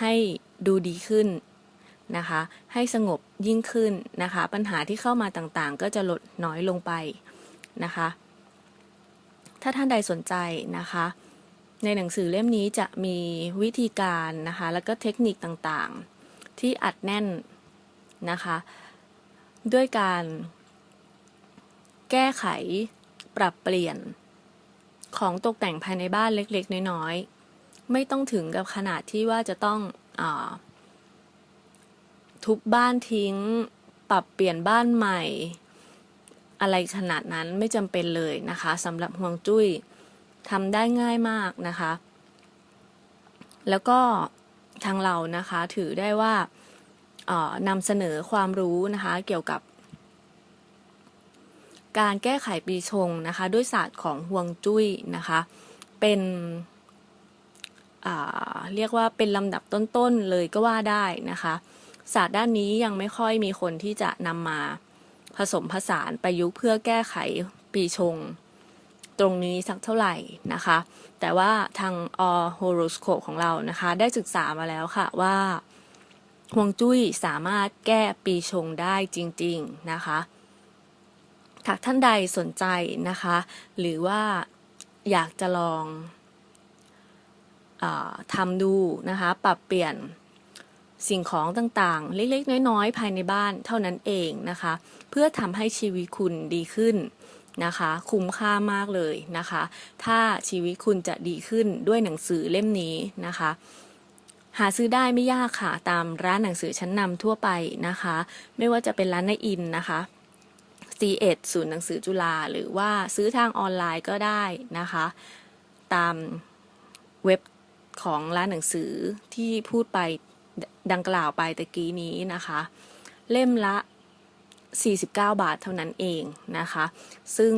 ให้ดูดีขึ้นนะคะ ให้สงบยิ่งขึ้นนะคะ ปัญหาที่เข้ามาต่างๆ ก็จะลดน้อยลงไปนะคะ ถ้าท่านใดสนใจนะคะ ในหนังสือเล่มนี้จะมีวิธีการนะคะ แล้วก็เทคนิคต่างๆ ที่อัดแน่นนะคะ ด้วยการแก้ไขปรับเปลี่ยนของตกแต่งภายในบ้านเล็กๆ น้อยๆ ไม่ต้องถึงกับขนาดที่ว่าจะต้องอทุบบ้านทิ้ง ปรับเปลี่ยนบ้านใหม่ อะไรขนาดนั้นไม่จำเป็นเลยนะคะสำหรับห่วงจุ้ยทำได้ง่ายมากนะคะ แล้วก็ทางเรานะคะถือได้ว่าออนำเสนอความรู้นะคะเกี่ยวกับการแก้ไขปีชงนะคะ ด้วยศาสตร์ของห่วงจุ้ยนะคะ เป็น เรียกว่าเป็นลำดับต้นๆเลยก็ว่าได้นะคะ ศาสตร์ด้านนี้ยังไม่ค่อยมีคนที่จะนำมาผสมผสานประยุกต์เพื่อแก้ไขปีชง ตรงนี้สักเท่าไหร่นะคะ แต่ว่าทางอโฮโรสโคปของเรานะคะ ได้ศึกษามาแล้วค่ะว่าห่วงจุ้ยสามารถแก้ปีชงได้จริง ๆนะคะหากท่านใดสนใจนะคะ หรือว่าอยากจะลอง ทำดูนะคะ ปรับเปลี่ยนสิ่งของต่างๆ เล็กๆ น้อยๆ ภายในบ้านเท่านั้นเองนะคะ เพื่อทำให้ชีวิตคุณดีขึ้นนะคะ คุ้มค่ามากเลยนะคะ ถ้าชีวิตคุณจะดีขึ้นด้วยหนังสือเล่มนี้นะคะ หาซื้อได้ไม่ยากค่ะ ตามร้านหนังสือชั้นนำทั่วไปนะคะ ไม่ว่าจะเป็นร้านในอินนะคะ C1 ศูนย์หนังสือจุฬาหรือว่าซื้อทางออนไลน์ก็ได้นะคะ ตามเว็บ ของร้านหนังสือที่พูดไปดังกล่าวไปตะกี้นี้นะคะ เล่มละ 49 บาทเท่านั้นเองนะคะ ซึ่ง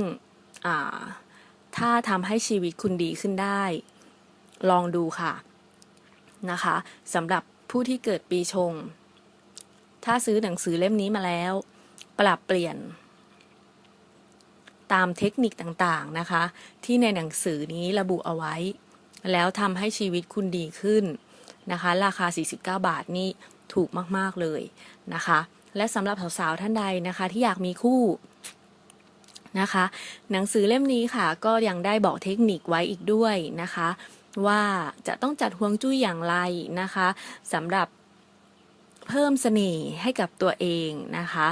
ถ้าทำให้ชีวิตคุณดีขึ้นได้ ลองดูค่ะนะคะสำหรับผู้ที่เกิดปีชง ถ้าซื้อหนังสือเล่มนี้มาแล้ว ปรับเปลี่ยน ตามเทคนิคต่างๆนะคะ ที่ในหนังสือนี้ระบุเอาไว้ แล้วทำให้ชีวิตคุณดีขึ้นนะคะ ราคา 49 บาทนี่ถูกมาก ๆ เลยนะคะ และสำหรับสาวๆท่านใดนะคะที่อยากมีคู่นะคะ หนังสือเล่มนี้ค่ะ ก็ยังได้บอกเทคนิคไว้อีกด้วยนะคะ ว่าจะต้องจัดห่วงจุ้ยอย่างไรนะคะสำหรับเพิ่มเสน่ห์ให้กับตัวเองนะคะ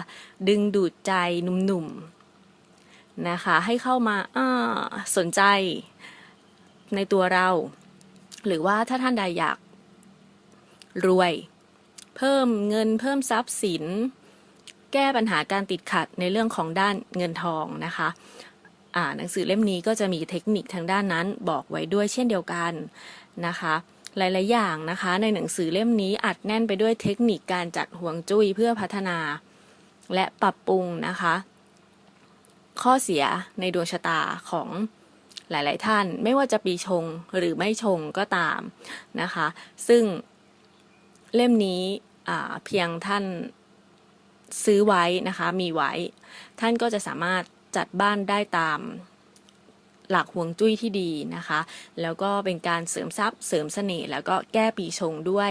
ดึงดูดใจหนุ่มๆนะคะ ให้เข้ามาอ่าสนใจ ในตัวเรา หรือว่าถ้าท่านใดอยาก รวย เพิ่มเงินเพิ่มทรัพย์สิน แก้ปัญหาการติดขัดในเรื่องของด้านเงินทองนะคะอ่าหนังสือเล่มนี้ก็จะมีเทคนิคทางด้านนั้นบอกไว้ด้วยเช่นเดียวกันนะคะหลาย ๆ อย่างนะคะ ในหนังสือเล่มนี้อัดแน่นไปด้วยเทคนิคการจัดห่วงจุ้ยเพื่อพัฒนา และปรับปรุงนะคะ ข้อเสียในดวงชะตาของ หลาย ๆ ท่านไม่ว่าจะปีชงหรือไม่ชงก็ตามนะคะ ซึ่งเล่มนี้เพียงท่านซื้อไว้นะคะ มีไว้ ท่านก็จะสามารถจัดบ้านได้ตามหลักห่วงจุ้ยที่ดีนะคะ แล้วก็เป็นการเสริมทรัพย์เสริมเสน่ห์แล้วก็แก้ปีชงด้วย